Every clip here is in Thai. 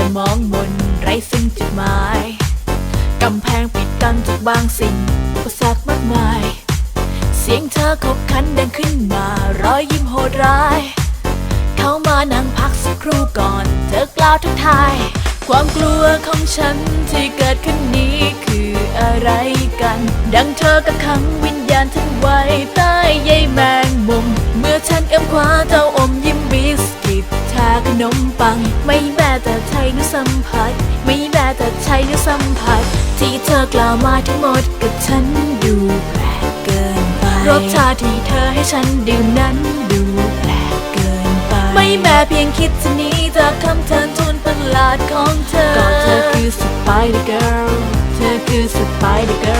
และมองมนไรซึ่งจุดหมาย กำแพงปิดกั้นจากบางสิ่งอุปสรรคมากมาย เสียงเธอขบขันดังขึ้นมารอยยิ้มโหดร้าย เข้ามานั่งพักสักครู่ก่อน เธอกล่าวทักทาย ความกลัวของฉันที่เกิดขึ้นนี้คืออะไรกัน ดังเธอกับขังวิญญาณฉันไว้ใต้ใยแมงมุม เมื่อฉันเอื้อมคว้าเจ้าอมยิ้มบิสกิตชาขนมปัง ไม่แม้แต่ ใช้นิ้วสัมผัส ไม่แม้แต่ใช้นิ้วสัมผัส ที่เธอกล่าวมาทั้งหมดกับฉันดูแปลกเกินไปรสชาติที่เธอให้ฉันดื่มนั้นดูแปลกเกินไป ไม่แม้เพียงคิดจะหนีจากคำเชิญชวนประหลาดของเธอก็เธอคือสไปเดอร์เกิร์ลเธอคือสไปเดอร์เกิร์ล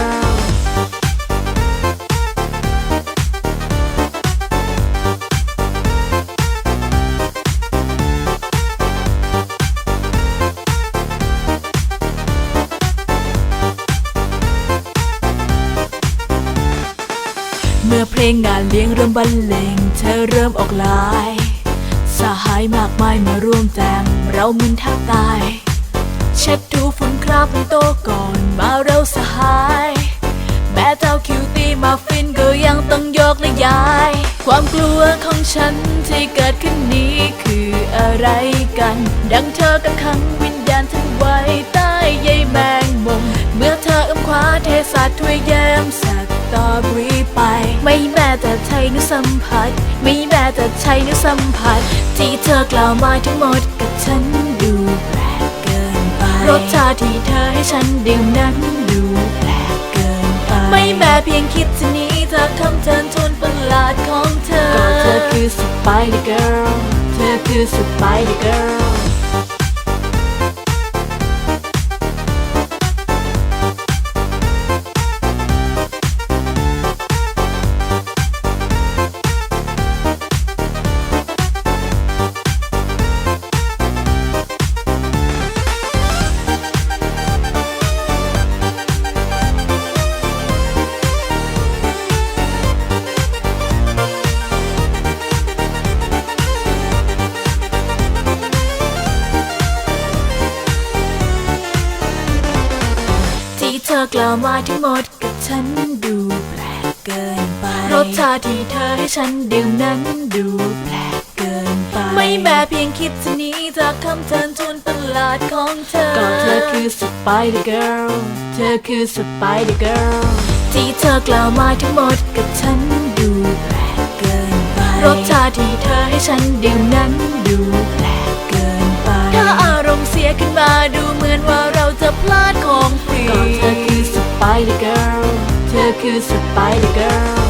เมื่อเพลงงานเลี้ยงเริ่มบรรเลงเธอเริ่มออกลาย สหายมากมายมาร่วมแจมเรามึนแทบตาย เช็ดถูฝุ่นคราบบนโต๊ะก่อนมาเราสหาย แม้เจ้าคิวตี้มาฟินก็ยังต้องยกและย้าย ความกลัวของฉันที่เกิดขึ้นนี้คืออะไรกัน ดังเธอกับขังวิญญาณฉันไว้ใต้ใยแมงมุมเมื่อเธออื้มคว้าเทสาถ้วยแย้มสตอบอรี่ ไป ไม่แม้แต่ใช้นิ้วสัมผัส ไม่แม้แต่ใช้นิ้วสัมผัส ที่เธอกล่าวมาทั้งหมดกับฉันดูแปลกเกินไป รสชาติที่เธอให้ฉันดื่มนั้นดูแปลกเกินไป ไม่แม้เพียงคิดจะหนีจากคำเชิญชวนประหลาดของเธอ ก็เธอคือสไปเดอร์เกิร์ล เธอคือสไปเดอร์เกิร์ล อกล่าวมาทั้งหมดกับฉันดูแปลกเกินไป รสชาติที่เธอให้ฉันดื่มนั้นดูแปลกเกินไป ไม่แม้เพียงคิดจะหนีจากคำเชิญชวนประหลาดของเธอ ก็เธอคือสไปเดอร์เกิร์ลเธอคือสไปเดอร์เกิร์ลที่เธอกล่าวมาทั้งหมดกับฉันดูแปลกเกินไป รสชาติที่เธอให้ฉันดื่มนั้นดู ลาดขอ